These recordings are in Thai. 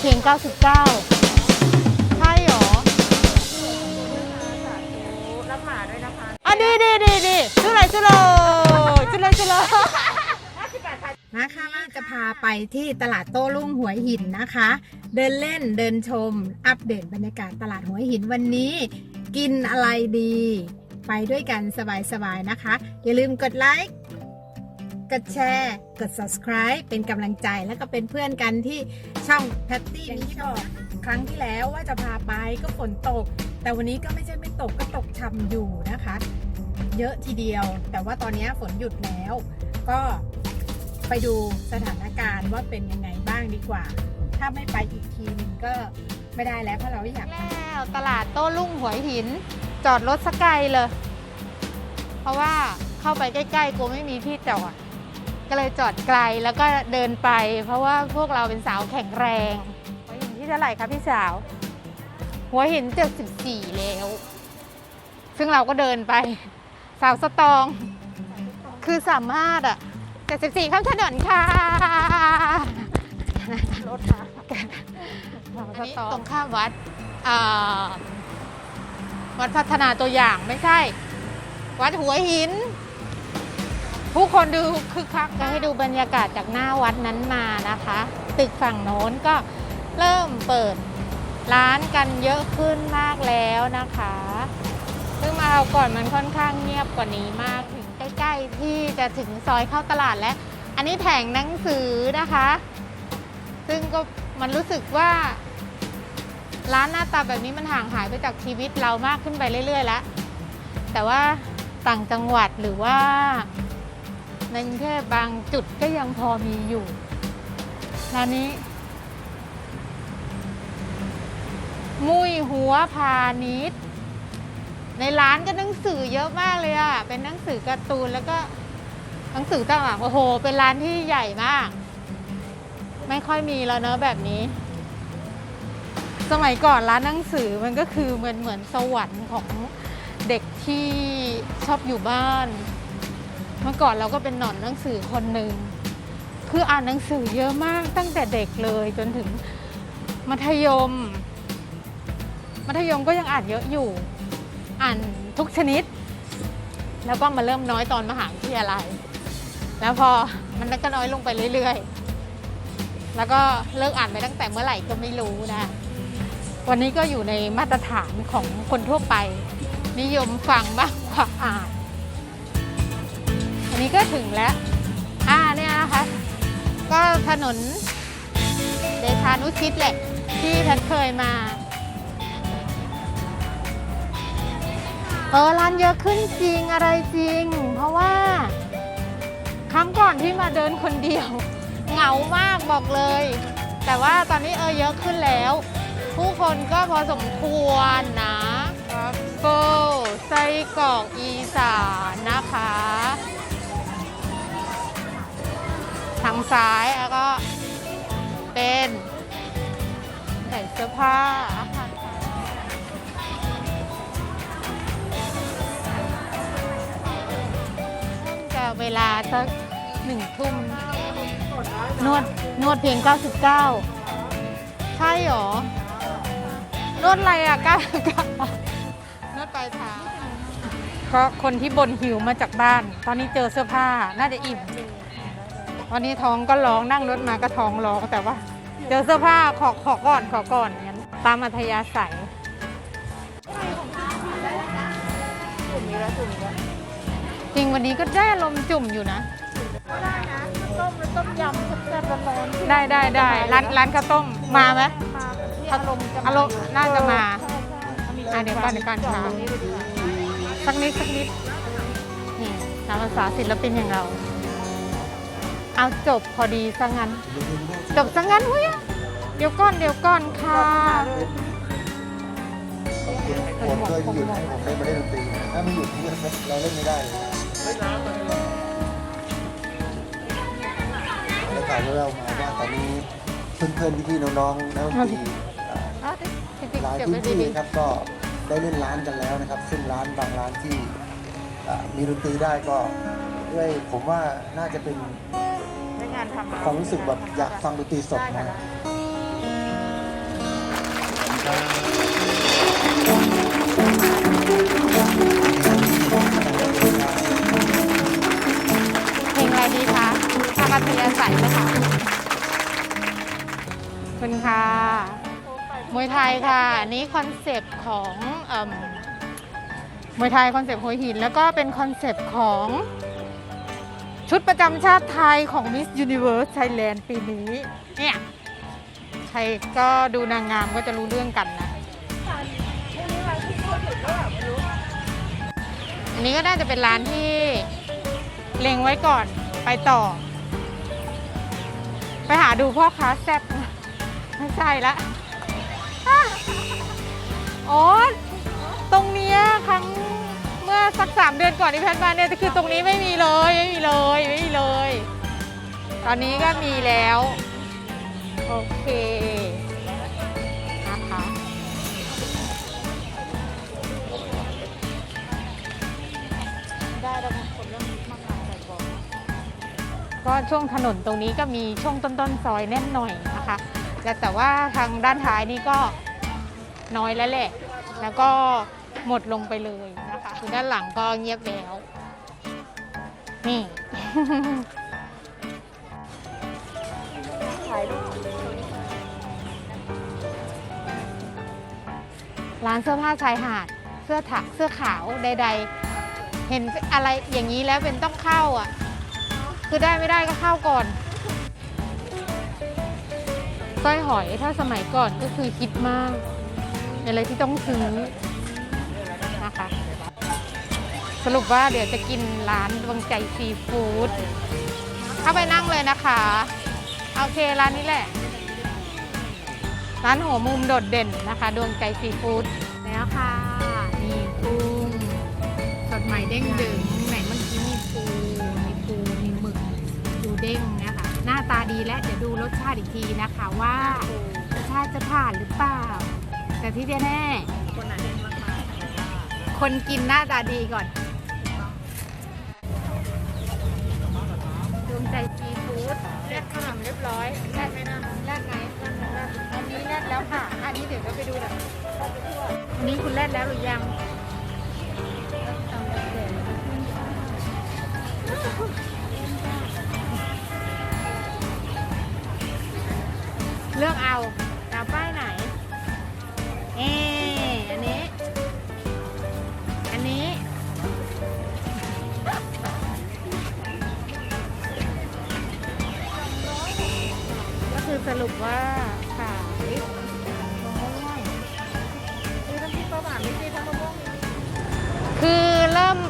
เพียง 99ใช่หรอรับหมาด้วยนะคะอะดีดีดีดีชุเลยชุเลยชุเลยชุเลยนะคะจะพาไปที่ตลาดโต้รุ่งหัวหินนะคะ เดินเล่นเดินชม อัปเดตบรรยากาศตลาดหัวหินวันนี้ กินอะไรดี ไปด้วยกันสบายๆนะคะ อย่าลืมกดไลค์ กดแชร์ กด subscribe เป็นกำลังใจแล้วก็เป็นเพื่อนกันที่ช่องแพตตี้มิชอครั้งที่แล้วว่าจะพาไปก็ฝนตก แต่วันนี้ก็ไม่ใช่ไม่ตกก็ตกช่ำอยู่นะคะ เยอะทีเดียว แต่ว่าตอนนี้ฝนหยุดแล้ว ก็ไปดูสถานการณ์ว่าเป็นยังไงบ้างดีกว่า ถ้าไม่ไปอีกทีนึงก็ไม่ได้แล้วเพราะเราอยากไป แล้วตลาดโต้รุ่งหัวหิน จอดรถสักไกลเลย เพราะว่าเข้าไปใกล้ๆกูไม่มีที่จอด ก็เลยจอดไกลแล้วก็เดินไป เพราะว่าพวกเราเป็นสาวแข็งแรงหัวหินที่เท่าไหร่คะพี่สาว หัวหินเจ็ดสิบสี่แล้ว ซึ่งเราก็เดินไป สาวสตอง คือสามารถอะเจ็ดสิบสี่ข้ามถนนค่ะรถค่ะอันนี้ตรงข้ามวัดอ่าวัดพัฒนาตัวอย่างไม่ใช่ วัดหัวหิน ผู้คนดูคึกคักจะให้ดูบรรยากาศจากหน้าวัดนั้นมานะคะ ตึกฝั่งโน้นก็เริ่มเปิดร้านกันเยอะขึ้นมากแล้วนะคะซึ่งมาเอาก่อนมันค่อนข้างเงียบกว่านี้มากถึงใกล้ ๆ ที่จะถึงซอยเข้าตลาดแล้ว อันนี้แผงหนังสือนะคะ ซึ่งก็มันรู้สึกว่า ร้านหน้าตาแบบนี้มันห่างหายไปจากชีวิตเรามากขึ้นไปเรื่อย ๆ แล้ว แต่ว่าต่างจังหวัดหรือว่า ในกรุงเทพบางจุดก็ยังพอมีอยู่ร้านนี้ มุยหัวพาณิชย์ในร้านก็หนังสือเยอะมากเลยอะเป็นหนังสือการ์ตูนแล้วก็หนังสือต่างๆโอ้โห เป็นร้านที่ใหญ่มาก ไม่ค่อยมีแล้วเนอะแบบนี้ สมัยก่อนร้านหนังสือมันก็คือเหมือนเหมือนสวรรค์ของเด็กที่ชอบอยู่บ้าน เมื่อก่อนเราก็เป็นหนอนหนังสือคนหนึ่งคืออ่านหนังสือเยอะมากตั้งแต่เด็กเลยจนถึงมัธยม มัธยมก็ยังอ่านเยอะอยู่ อ่านทุกชนิด แล้วก็มาเริ่มน้อยตอนมหาวิทยาลัย แล้วพอมันก็น้อยลงไปเรื่อยๆ แล้วก็เลิกอ่านไปตั้งแต่เมื่อไหร่ก็ไม่รู้นะ วันนี้ก็อยู่ในมาตรฐานของคนทั่วไป นิยมฟังมากกว่าอ่าน นี้ก็ถึงแล้วอ่าเนี่ยนะคะ ก็ถนนเดชานุชิตแหละที่แพทเคยมา เออร้านเยอะขึ้นจริงอะไรจริง เพราะว่า ครั้งก่อนที่มาเดินคนเดียว เหงามากบอกเลย แต่ว่าตอนนี้เออเยอะขึ้นแล้ว ผู้คนก็พอสมควรนะวัฟเฟิลไส้กรอกอีสานนะคะ ซ้ายแล้วก็เป็นใส่เสื้อผ้าอาหารจะเวลาสักหนึ่งทุ่มนวดนวดเพียง 99 ใช่หรอ นวดอะไรอะ 99 นวดปลายเท้าเพราะคนที่บนหิวมาจากบ้าน ตอนนี้เจอเสื้อผ้าน่าจะอิ่ม วันนี้ท้องก็ร้องนั่งรถมาก็ท้องร้องแต่ว่าเจอเสื้อผ้าขอขอก่อนขอก่อนงั้นตามอัธยาศัยจริงวันนี้ก็ได้อารมณ์จุ่มอยู่นะต้มต้มยำแซ่บๆร้อนได้ได้ได้ร้านร้านข้าวต้มมาไหมๆมาอารมณ์จะอารมณ์น่าจะมาใช่ใช่อะเดี๋ยวก่อนเดี๋ยวก่อนค่ะสักนิดสักนิดนี่ตามภาษาศิลปินอย่างเรา เอาจบพอดีซะงั้น จบซะงั้นเว้ยเดี๋ยวก่อนเดี๋ยวก่อนค่ะผมเคยหยุดให้ผมได้มาเล่นดนตรีถ้าไม่หยุดนี่เราเล่นไม่ได้เลยแล้วข่าวเรามาว่าตอนนี้เพื่อนๆพี่ๆน้องๆนักดนตรีอ่าเอาดิพี่หลายพื้นที่ดีนะครับก็ได้เล่นร้านกันแล้วนะครับ ซึ่งร้านบางร้านที่มีดนตรีได้ก็ด้วยผมว่าน่าจะเป็นได้ง ความรู้สึกแบบอยากฟังดนตรีสดนะไเพลงอะไรดีคะทางอัธยาศัยไหมคะขอบคุณค่ะ มวยไทยค่ะ อันนี้คอนเซปต์ของเอิ่มมวยไทยคอนเซปต์หัวหิน แล้วก็เป็นคอนเซปต์ของ ชุดประจำชาติไทยของ Miss Universe Thailand ปีนี้ เนี่ย ใครก็ดูนางงามก็จะรู้เรื่องกันนะ อันนี้ก็น่าจะเป็นร้านที่เล็งไว้ก่อนไปต่อ ไปหาดูพ่อค้าแซ่บนะไม่ใช่ละอะอ๋อตรงเนี้ยครั้ง 3 เดือนก่อนที่แพทย์มาเนี่ยคือตรงนี้ไม่มีเลยไม่มีเลยไม่มีเลย ตอนนี้ก็มีแล้ว โอเคนะคะก็ช่วงถนนตรงนี้ก็มีช่วงต้นๆซอยแน่นหน่อยนะคะแต่แต่ว่าทางด้านท้ายนี่ก็น้อยแล้วแหละ แล้วก็หมดลงไปเลยนะคะ คือด้านหลังก็เงียบแล้ว นี่ ร้านเสื้อผ้าชายหาด เสื้อถัก เสื้อขาวใด ๆ เห็นอะไรอย่างนี้แล้วเป็นต้องเข้าอะ คือได้ไม่ได้ก็เข้าก่อนสร้อยหอยถ้าสมัยก่อนก็คือคิดมากเป็นอะไรที่ต้องซื้อนะคะ สรุปว่าเดี๋ยวจะกินร้านดวงใจซีฟู้ดเข้าไปนั่งเลยนะคะ โอเคร้านนี้แหละ ร้านหัวมุมโดดเด่นนะคะ ดวงใจซีฟู้ดแล้วค่ะนี่กุ้งสดใหม่เด้งดึงไหนเมื่อกี้มีปูมีปูมีหมึกดูเด้งนะคะหน้าตาดีและเดี๋ยวดูรสชาติอีกทีนะคะว่ารสชาติจะผ่านหรือเปล่า แต่ที่แน่ๆคนกินหน้าตาดีก่อน เรียบร้อยแลกไหมนะแลกไหมแลดไหมแลกอันนี้แลกแล้วค่ะ อันนี้เดี๋ยวเราไปดูหน่อยอันนี้คุณแลกแล้วหรือยังเลือกเอา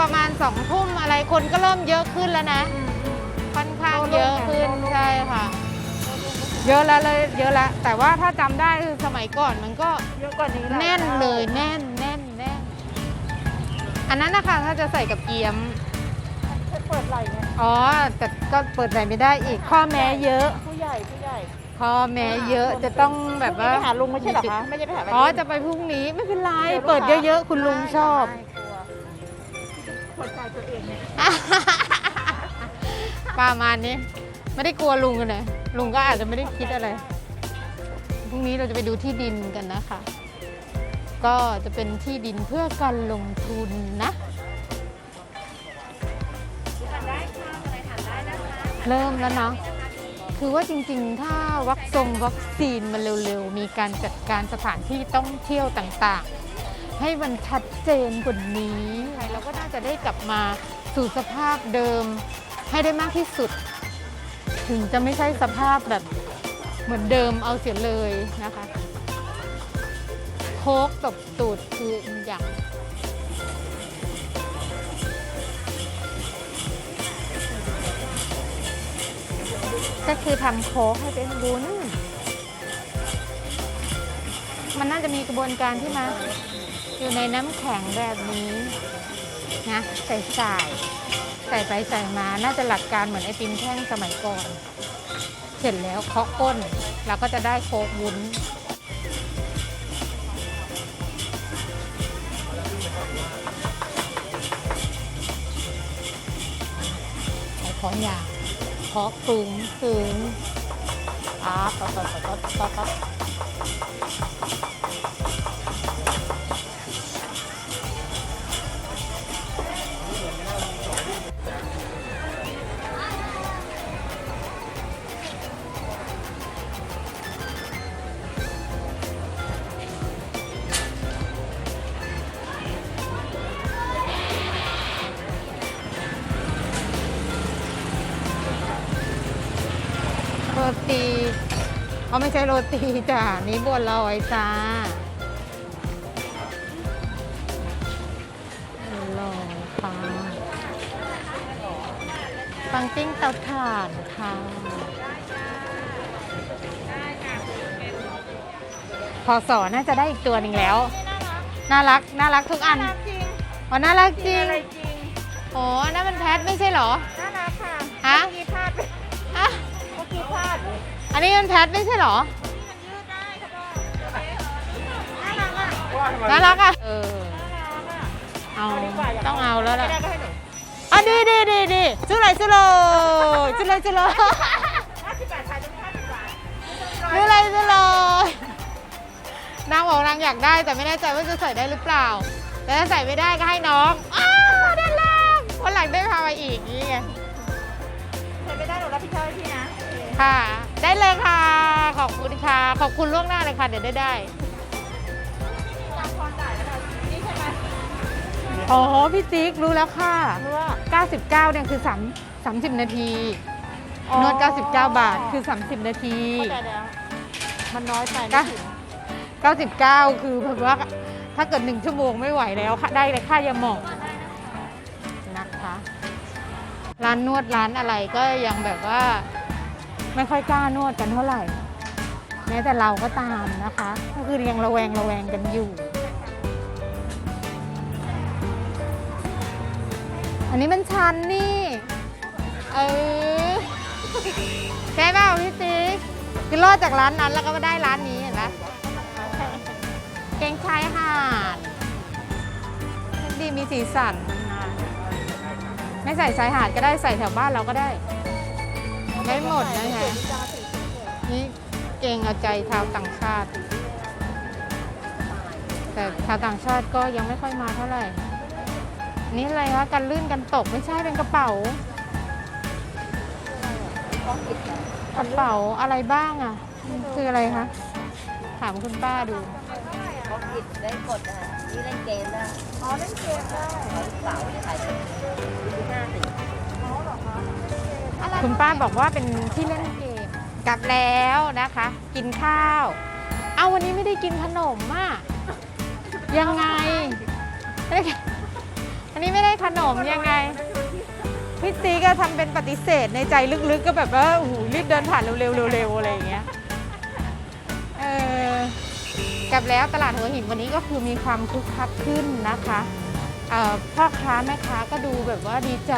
ประมาณสองทุ่มอะไรคนก็เริ่มเยอะขึ้นแล้วนะ ค่อนข้างเยอะขึ้นใช่ค่ะ เยอะแล้วเลยเยอะแล้วแต่ว่าถ้าจำได้คือสมัยก่อนมันก็เยอะกว่านี้แน่นเลยแน่นแน่นแน่นอันนั้นนะคะถ้าจะใส่กับเกี๊ยม เปิดไหล่ไงอ๋อ แต่ก็เปิดไหนไม่ได้อีก ข้อแม้เยอะ ผู้ใหญ่ผู้ใหญ่ข้อแม้เยอะจะต้องแบบว่าไปหาลุงไม่ใช่เหรอคะ ไม่ใช่ไปหาอ๋อ จะไปพรุ่งนี้ไม่เป็นไรเปิดเยอะๆ คุณลุงชอบ คนใจตัวเองเนี่ยประมาณนี้ ไม่ได้กลัวลุงกันนะลุงก็อาจจะไม่ได้คิดอะไร พรุ่งนี้เราจะไปดูที่ดินกันนะคะ ก็จะเป็นที่ดินเพื่อการลงทุนนะ เริ่มแล้วเนาะ คือว่าจริงๆ ถ้าวัคซงวัคซีนมันเร็วๆ มีการจัดการสถานที่ท่องเที่ยวต่างๆ ให้มันชัดเจนกว่านี้เราก็น่าจะได้กลับมาสู่สภาพเดิมให้ได้มากที่สุด ถึงจะไม่ใช่สภาพแบบเหมือนเดิมเอาเสียเลยนะคะ โคกตบตูดคืออย่างก็คือทำโค้กให้เป็นวุ้น มันน่าจะมีกระบวนการที่มา อยู่ในน้ำแข็งแบบนี้นะใส่ใส่ใส่ไปใส่มาน่าจะหลักการเหมือนไอติมแท่งสมัยก่อน เสร็จแล้วเคาะก้นเราก็จะได้โค้กวุ้นใช้ของยาเคาะปึงปึงอ่าปั๊บปั๊บปั๊บปั๊บปั๊ บเขาไม่ใช่โรตีจ้ะนี่บัวลอยจ้าบัวลอยค่ะปังปิ้งเตาถ่านค่ะพอสอน่าจะได้อีกตัวหนึ่งแล้ว น่ารัก น่ารักทุกอันจริงอ๋อ น่ารักจริงอะไรจริงโอ้นั่นมันแพทไม่ใช่เหรอ น่ารักค่ะฮะ อันนี้มันแพทไม่ใช่เหรอน่ารักอะน่ารักอะเออ เอา ต้องเอาแล้วล่ะไม่ได้ก็ให้หนูอะดีดีดีดีจุเลยจุเลยจุเลยจุเลยห้าสิบบาทขายตรงห้าสิบบาทจุเลยจุเลยนางบอกนางอยากได้แต่ไม่แน่ใจว่าจะใส่ได้หรือเปล่า แต่ถ้าใส่ไม่ได้ก็ให้น้อง อ้าวด้านล่างวันหลังได้พามาอีกนี่ไงใช้ไม่ได้หนูรับผิดชอบให้พี่นะ ค่ะ ได้เลยค่ะ ขอบคุณค่ะ ขอบคุณล่วงหน้าเลยค่ะ เดี๋ยวได้ได้ตามความจ่ายแล้วค่ะนี่ใช่ไหมอ๋อพี่ติ๊กรู้แล้วค่ะรู้ว่า99เนี่ยคือ3 30 นาที นวด 99 บาทคือ 30 นาที เข้าใจแล้วมันน้อยไปก็ไม่ถึง99 คือแบบว่าถ้าเกิด 1 ชั่วโมงไม่ไหวแล้วค่ะได้เลยค่ายาหมองนะคะ ร้านนวดร้านอะไรก็ยังแบบว่า ไม่ค่อยกล้านวดกันเท่าไหร่ แม้แต่เราก็ตามนะคะ ก็คือยังระแวงระแวงกันอยู่ อันนี้มันชันนี่ เออใช่เปล่าพี่ติ๊กคือรอดจากร้านนั้นแล้วก็มาได้ร้านนี้เห็นไหมเกงชายหาดดีมีสีสัน ไม่ใส่ชายหาดก็ได้ใส่แถวบ้านเราก็ได้ ไม่หมดนะคะ นี่เก่งเอาใจชาวต่างชาติ แต่ชาวต่างชาติก็ยังไม่ค่อยมาเท่าไหร่ นี่อะไรคะกันลื่นกันตกไม่ใช่เป็นกระเป๋ากระเป๋าอะไรบ้างอะ คืออะไรคะ ถามคุณป้าดูเขาผิดได้กดอะนี่เล่นเกมได้ อ๋อเล่นเกมได้เขาเสาเนี่ยขายเป็นห้าสิบ คุณป้าบอกว่าเป็นที่เล่นเกมกลับแล้วนะคะ กินข้าว เอาวันนี้ไม่ได้กินขนมอะยังไงอันนี้ไม่ได้ขนมยังไงพี่ตีก็ทำเป็นปฏิเสธในใจลึกๆก็แบบว่าโอ้โหรีบเดินผ่านเร็วๆเร็วๆอะไรอย่างเงี้ยเออกลับแล้วตลาดหัวหินวันนี้ก็คือมีความคึกคักขึ้นนะคะอ่อพ่อค้าแม่ค้าก็ดูแบบว่าดีใจ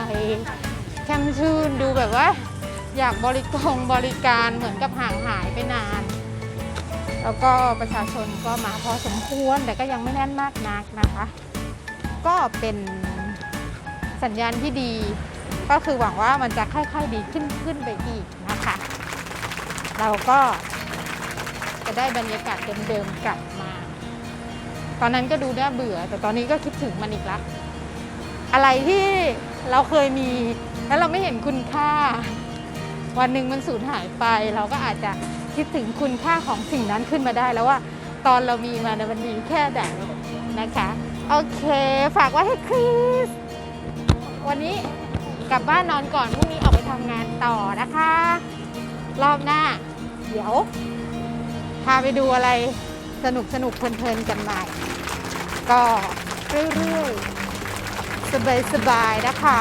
ช่มชื่นดูแบบว่า อยากบริกงบริการเหมือนกับห่างหายไปนาน แล้วก็ประชาชนก็มาพอสมควรแต่ก็ยังไม่แน่นมากนักนะคะ ก็เป็นสัญญาณที่ดี ก็คือหวังว่ามันจะค่อยๆดีขึ้นขึ้นไปอีกนะคะ เราก็จะได้บรรยากาศเดิมๆกลับมา ตอนนั้นก็ดูน่าเบื่อ แต่ตอนนี้ก็คิดถึงมันอีกละอะไรที่เราเคยมี แล้วเราไม่เห็นคุณค่า วันหนึ่งมันสูญหายไป เราก็อาจจะคิดถึงคุณค่าของสิ่งนั้นขึ้นมาได้ แล้วว่าตอนเรามีมันน่ะมันดีแค่ไหนนะคะ โอเค ฝากไว้ให้คริสวันนี้กลับบ้านนอนก่อนพรุ่งนี้ออกไปทำงานต่อนะคะ รอบหน้า เดี๋ยว พาไปดูอะไรสนุกสนุกเพลินๆกันใหม่ ก็เรื่อยๆ สบายๆ นะคะ